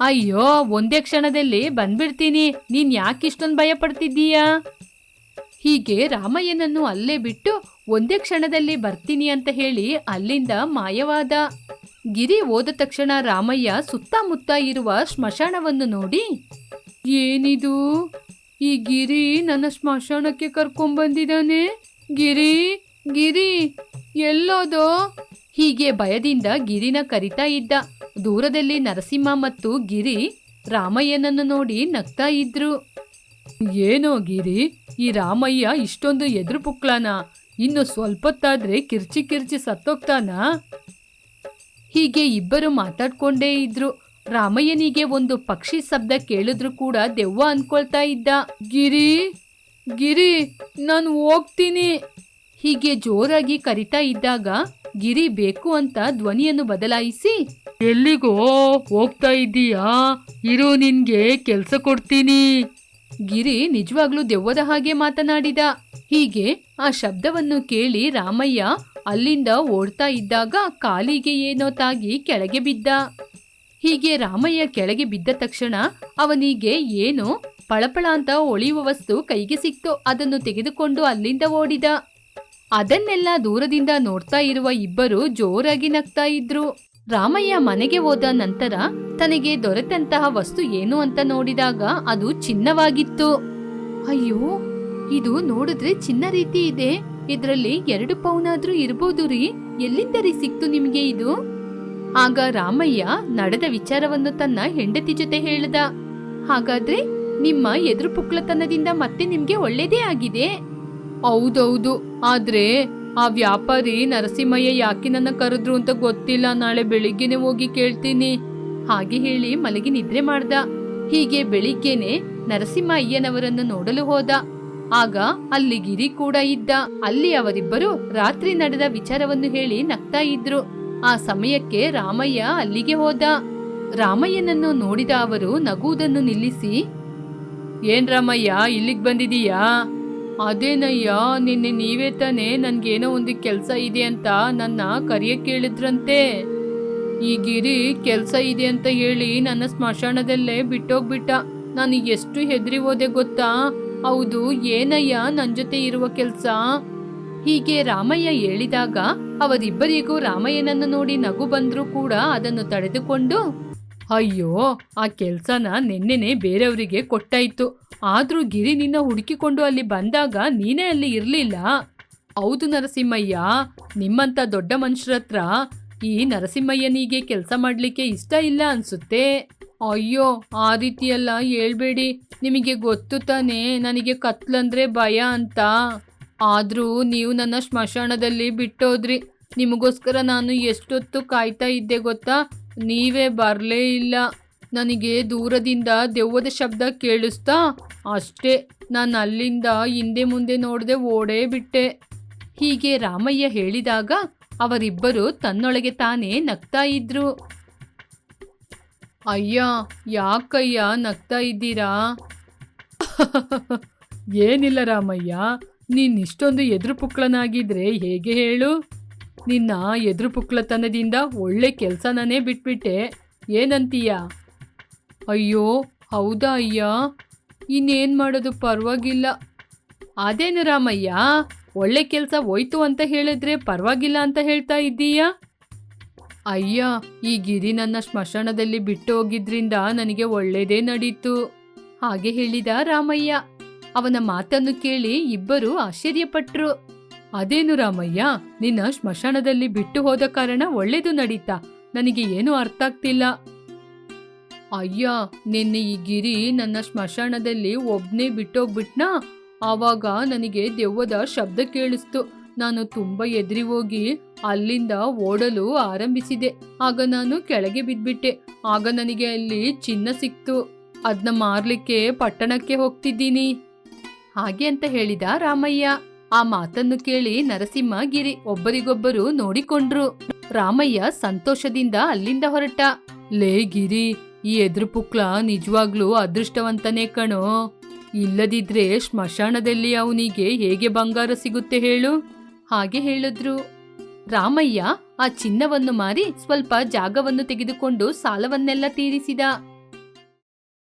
A: ಅಯ್ಯೋ, ಒಂದೇ ಕ್ಷಣದಲ್ಲಿ ಬಂದ್ಬಿಡ್ತೀನಿ. ನೀನ್ ಯಾಕೆ ಇಷ್ಟೊಂದು ಭಯ ಪಡ್ತಿದ್ದೀಯಾ ಹೀಗೆ ರಾಮಯ್ಯನನ್ನು ಅಲ್ಲೇ ಬಿಟ್ಟು ಒಂದೇ ಕ್ಷಣದಲ್ಲಿ ಬರ್ತೀನಿ ಅಂತ ಹೇಳಿ ಅಲ್ಲಿಂದ ಮಾಯವಾದ. ಗಿರಿ ಹೋದ ತಕ್ಷಣ ರಾಮಯ್ಯ ಸುತ್ತಮುತ್ತ ಇರುವ ಸ್ಮಶಾನವನ್ನು ನೋಡಿ, ಏನಿದು? ಈ ಗಿರಿ ನನ್ನ ಸ್ಮಶಾನಕ್ಕೆ ಕರ್ಕೊಂಡ್ಬಂದಿದ್ದಾನೆ ಗಿರಿ ಗಿರಿ, ಎಲ್ಲೋದೋ? ಹೀಗೆ ಭಯದಿಂದ ಗಿರಿನ ಕರಿತಾ ಇದ್ದ. ದೂರದಲ್ಲಿ ನರಸಿಂಹ ಮತ್ತು ಗಿರಿ ರಾಮಯ್ಯನನ್ನು ನೋಡಿ ನಗ್ತಾ ಇದ್ರು. ಏನೋ ಗಿರಿ, ಈ ರಾಮಯ್ಯ ಇಷ್ಟೊಂದು ಎದುರು ಪುಕ್ಲಾನ ಇನ್ನು ಸ್ವಲ್ಪತ್ತಾದ್ರೆ ಕಿರ್ಚಿ ಕಿರ್ಚಿ ಸತ್ತೋಗ್ತಾನ? ಹೀಗೆ ಇಬ್ಬರು ಮಾತಾಡ್ಕೊಂಡೇ ಇದ್ರು. ರಾಮಯ್ಯನಿಗೆ ಒಂದು ಪಕ್ಷಿ ಶಬ್ದ ಕೇಳಿದ್ರು ಕೂಡ ದೆವ್ವ ಅನ್ಕೊಳ್ತಾ ಇದ್ದ, ಗಿರಿ ಗಿರಿ, ನಾನು ಹೋಗ್ತೀನಿ. ಹೀಗೆ ಜೋರಾಗಿ ಕರಿತಾ ಇದ್ದಾಗ, ಗಿರಿ ಬೇಕು ಅಂತ ಧ್ವನಿಯನ್ನು ಬದಲಾಯಿಸಿ, ಎಲ್ಲಿಗೋ ಹೋಗ್ತಾ ಇದ್ದೀಯಾ? ಇರು ನಿನ್ಗೆ ಕೆಲಸ ಕೊಡ್ತೀನಿ. ಗಿರಿ ನಿಜವಾಗ್ಲೂ ದೆವ್ವದ ಹಾಗೆ ಮಾತನಾಡಿದ. ಹೀಗೆ ಆ ಶಬ್ದವನ್ನು ಕೇಳಿ ರಾಮಯ್ಯ ಅಲ್ಲಿಂದ ಓಡ್ತಾ ಇದ್ದಾಗ ಕಾಲಿಗೆ ಏನೋ ತಾಗಿ ಕೆಳಗೆ ಬಿದ್ದ. ಹೀಗೆ ರಾಮಯ್ಯ ಕೆಳಗೆ ಬಿದ್ದ ತಕ್ಷಣ ಅವನಿಗೆ ಏನೋ ಪಳಪಳ ಅಂತ ಒಳಿಯುವ ವಸ್ತು ಕೈಗೆ ಸಿಕ್ತು, ಅದನ್ನು ತೆಗೆದುಕೊಂಡು ಅಲ್ಲಿಂದ ಓಡಿದ. ಅದನ್ನೆಲ್ಲ ದೂರದಿಂದ ನೋಡ್ತಾ ಇರುವ ಇಬ್ಬರು ಜೋರಾಗಿ ನಗ್ತಾ ಇದ್ರು. ರಾಮಯ್ಯ ಮನೆಗೆ ಹೋದ ನಂತರ ತನಗೆ ದೊರೆತಂತಹ ವಸ್ತು ಏನು ಅಂತ ನೋಡಿದಾಗ ಅದು ಚಿನ್ನವಾಗಿತ್ತು. ಅಯ್ಯೋ, ಇದು ನೋಡಿದ್ರೆ ಚಿನ್ನ ರೀತಿ ಇದೆ. ಇದರಲ್ಲಿ ಎರಡು ಪೌನಾದ್ರೂ ಇರ್ಬೋದು ರೀ. ಎಲ್ಲಿಂದ ರೀ ಸಿಕ್ತು ನಿಮ್ಗೆ ಇದು? ಆಗ ರಾಮಯ್ಯ ನಡೆದ ವಿಚಾರವನ್ನು ತನ್ನ ಹೆಂಡತಿ ಜೊತೆ ಹೇಳಿದ. ಹಾಗಾದ್ರೆ ನಿಮ್ಮ ಎದುರು ಪುಕ್ಲತನದಿಂದ ಮತ್ತೆ ನಿಮ್ಗೆ ಒಳ್ಳೇದೇ ಆಗಿದೆ? ಹೌದೌದು. ಆದ್ರೆ ಆ ವ್ಯಾಪಾರಿ ನರಸಿಂಹಯ್ಯ ಯಾಕೆ ನನ್ನ ಕರೆದ್ರು ಅಂತ ಗೊತ್ತಿಲ್ಲ. ನಾಳೆ ಬೆಳಿಗ್ಗೆನೆ ಹೋಗಿ ಕೇಳ್ತೀನಿ. ಹಾಗೆ ಹೇಳಿ ಮಲಗಿ ನಿದ್ರೆ ಮಾಡ್ದ. ಹೀಗೆ ಬೆಳಿಗ್ಗೆನೆ ನರಸಿಂಹಯ್ಯನವರನ್ನು ನೋಡಲು ಹೋದ. ಆಗ ಅಲ್ಲಿ ಗಿರಿ ಕೂಡ ಇದ್ದ. ಅಲ್ಲಿ ಅವರಿಬ್ಬರು ರಾತ್ರಿ ನಡೆದ ವಿಚಾರವನ್ನು ಹೇಳಿ ನಗ್ತಾ ಇದ್ರು. ಆ ಸಮಯಕ್ಕೆ ರಾಮಯ್ಯ ಅಲ್ಲಿಗೆ ಹೋದ. ರಾಮಯ್ಯನನ್ನು ನೋಡಿದ ಅವರು ನಗುವುದನ್ನು ನಿಲ್ಲಿಸಿ, ಏನ್ ರಾಮಯ್ಯ, ಇಲ್ಲಿಗೆ ಬಂದಿದೀಯಾ? ಅದೇನಯ್ಯ ನಿನ್ನೆ ನೀವೇ ತಾನೇ ನನಗೇನೋ ಒಂದು ಕೆಲಸ ಇದೆ ಅಂತ ನನ್ನ ಕರೆಯ ಕೇಳಿದ್ರಂತೆ. ಈ ಗಿರಿ ಕೆಲಸ ಇದೆ ಅಂತ ಹೇಳಿ ನನ್ನ ಸ್ಮಶಾನದಲ್ಲೇ ಬಿಟ್ಟೋಗ್ಬಿಟ್ಟ. ನಾನು ಎಷ್ಟು ಹೆದರಿ ಹೋದೆ ಗೊತ್ತಾ? ಹೌದು ಏನಯ್ಯ ನನ್ನ ಜೊತೆ ಇರುವ ಕೆಲಸ? ಹೀಗೆ ರಾಮಯ್ಯ ಹೇಳಿದಾಗ ಅವರಿಬ್ಬರಿಗೂ ರಾಮಯ್ಯನನ್ನು ನೋಡಿ ನಗು ಬಂದರೂ ಕೂಡ ಅದನ್ನು ತಡೆದುಕೊಂಡು, ಅಯ್ಯೋ, ಆ ಕೆಲಸನ ನಿನ್ನೆನೆ ಬೇರೆಯವರಿಗೆ ಕೊಟ್ಟಾಯ್ತು. ಆದ್ರೂ ಗಿರಿ ನಿನ್ನ ಹುಡುಕಿಕೊಂಡು ಅಲ್ಲಿ ಬಂದಾಗ ನೀನೇ ಅಲ್ಲಿ ಇರಲಿಲ್ಲ. ಹೌದು ನರಸಿಂಹಯ್ಯ, ನಿಮ್ಮಂತ ದೊಡ್ಡ ಮನುಷ್ಯರ ಹತ್ರ ಈ ನರಸಿಂಹಯ್ಯನಿಗೆ ಕೆಲಸ ಮಾಡ್ಲಿಕ್ಕೆ ಇಷ್ಟ ಇಲ್ಲ ಅನ್ಸುತ್ತೆ. ಅಯ್ಯೋ, ಆ ರೀತಿಯೆಲ್ಲ ಹೇಳ್ಬೇಡಿ. ನಿಮಗೆ ಗೊತ್ತು ತಾನೇ, ನನಗೆ ಕತ್ಲಂದ್ರೆ ಭಯ ಅಂತ. ಆದ್ರೂ ನೀವು ನನ್ನ ಸ್ಮಶಾನದಲ್ಲಿ ಬಿಟ್ಟೋದ್ರಿ. ನಿಮಗೋಸ್ಕರ ನಾನು ಎಷ್ಟೊತ್ತು ಕಾಯ್ತಾ ಇದ್ದೆ ಗೊತ್ತಾ? ನೀವೇ ಬರಲೇ ಇಲ್ಲ. ನನಗೆ ದೂರದಿಂದ ದೆವ್ವದ ಶಬ್ದ ಕೇಳಿಸ್ತಾ, ಅಷ್ಟೇ, ನಾನು ಅಲ್ಲಿಂದ ಹಿಂದೆ ಮುಂದೆ ನೋಡದೆ ಓಡೇ ಬಿಟ್ಟೆ. ಹೀಗೆ ರಾಮಯ್ಯ ಹೇಳಿದಾಗ ಅವರಿಬ್ಬರು ತನ್ನೊಳಗೆ ತಾನೇ ನಗ್ತಾ ಇದ್ರು. ಅಯ್ಯ, ಯಾಕಯ್ಯ ನಗ್ತಾ ಇದ್ದೀರಾ? ಏನಿಲ್ಲ ರಾಮಯ್ಯ, ನೀನ್ ಇಷ್ಟೊಂದು ಎದುರು ಪುಕ್ಳನಾಗಿದ್ರೆ ಹೇಗೆ ಹೇಳು? ನಿನ್ನ ಎದುರು ಪುಕ್ಳತನದಿಂದ ಒಳ್ಳೆ ಕೆಲಸನೇ ಬಿಟ್ಬಿಟ್ಟೆ. ಏನಂತೀಯ? ಅಯ್ಯೋ, ಹೌದಾ ಅಯ್ಯ? ಇನ್ನೇನು ಮಾಡೋದು ಪರವಾಗಿಲ್ಲ. ಅದೇನು ರಾಮಯ್ಯ, ಒಳ್ಳೆ ಕೆಲಸ ಹೋಯ್ತು ಅಂತ ಹೇಳಿದ್ರೆ ಪರವಾಗಿಲ್ಲ ಅಂತ ಹೇಳ್ತಾ ಇದ್ದೀಯಾ? ಅಯ್ಯ, ಈ ಗಿರಿ ನನ್ನ ಸ್ಮಶಾನದಲ್ಲಿ ಬಿಟ್ಟು ಹೋಗಿದ್ರಿಂದ ನನಗೆ ಒಳ್ಳೇದೇ ನಡೀತು. ಹಾಗೆ ಹೇಳಿದ ರಾಮಯ್ಯ. ಅವನ ಮಾತನ್ನು ಕೇಳಿ ಇಬ್ಬರು ಆಶ್ಚರ್ಯಪಟ್ರು. ಅದೇನು ರಾಮಯ್ಯ, ನಿನ್ನ ಸ್ಮಶಾನದಲ್ಲಿ ಬಿಟ್ಟು ಹೋದ ಕಾರಣ ಒಳ್ಳೇದು ನಡೀತಾ, ನನಗೆ ಏನು ಅರ್ಥ ಆಗ್ತಿಲ್ಲ ಅಯ್ಯ, ನಿನ್ನೆ ಈ ಗಿರಿ ನನ್ನ ಸ್ಮಶಾನದಲ್ಲಿ ಒಬ್ನೇ ಬಿಟ್ಟೋಗ್ಬಿಟ್ನಾ? ಆವಾಗ ನನಗೆ ದೆವ್ವದ ಶಬ್ದ ಕೇಳಿಸ್ತು. ನಾನು ತುಂಬಾ ಎದ್ರಿ ಹೋಗಿ ಅಲ್ಲಿಂದ ಓಡಲು ಆರಂಭಿಸಿದೆ. ಆಗ ನಾನು ಕೆಳಗೆ ಬಿದ್ಬಿಟ್ಟೆ. ಆಗ ನನಗೆ ಅಲ್ಲಿ ಚಿನ್ನ ಸಿಕ್ತು. ಅದನ್ನ ಮಾರ್ಲಿಕ್ಕೆ ಪಟ್ಟಣಕ್ಕೆ ಹೋಗ್ತಿದ್ದೀನಿ. ಹಾಗೆ ಅಂತ ಹೇಳಿದ ರಾಮಯ್ಯ. ಆ ಮಾತನ್ನು ಕೇಳಿ ನರಸಿಂಹ, ಗಿರಿ ಒಬ್ಬರಿಗೊಬ್ಬರು ನೋಡಿಕೊಂಡ್ರು. ರಾಮಯ್ಯ ಸಂತೋಷದಿಂದ ಅಲ್ಲಿಂದ ಹೊರಟ. ಲೇ ಗಿರಿ ಈ ಎದುರುಪುಕ್ಲ ನಿಜವಾಗ್ಲೂ ಅದೃಷ್ಟವಂತನೇ ಕಣೋ. ಇಲ್ಲದಿದ್ರೆ ಸ್ಮಶಾನದಲ್ಲಿ ಅವನಿಗೆ ಹೇಗೆ ಬಂಗಾರ ಸಿಗುತ್ತೆ ಹೇಳು? ಹಾಗೆ ಹೇಳಿದ್ರು. ರಾಮಯ್ಯ ಆ ಚಿನ್ನವನ್ನು ಮಾರಿ ಸ್ವಲ್ಪ ಜಾಗವನ್ನು ತೆಗೆದುಕೊಂಡು ಸಾಲವನ್ನೆಲ್ಲ ತೀರಿಸಿದ.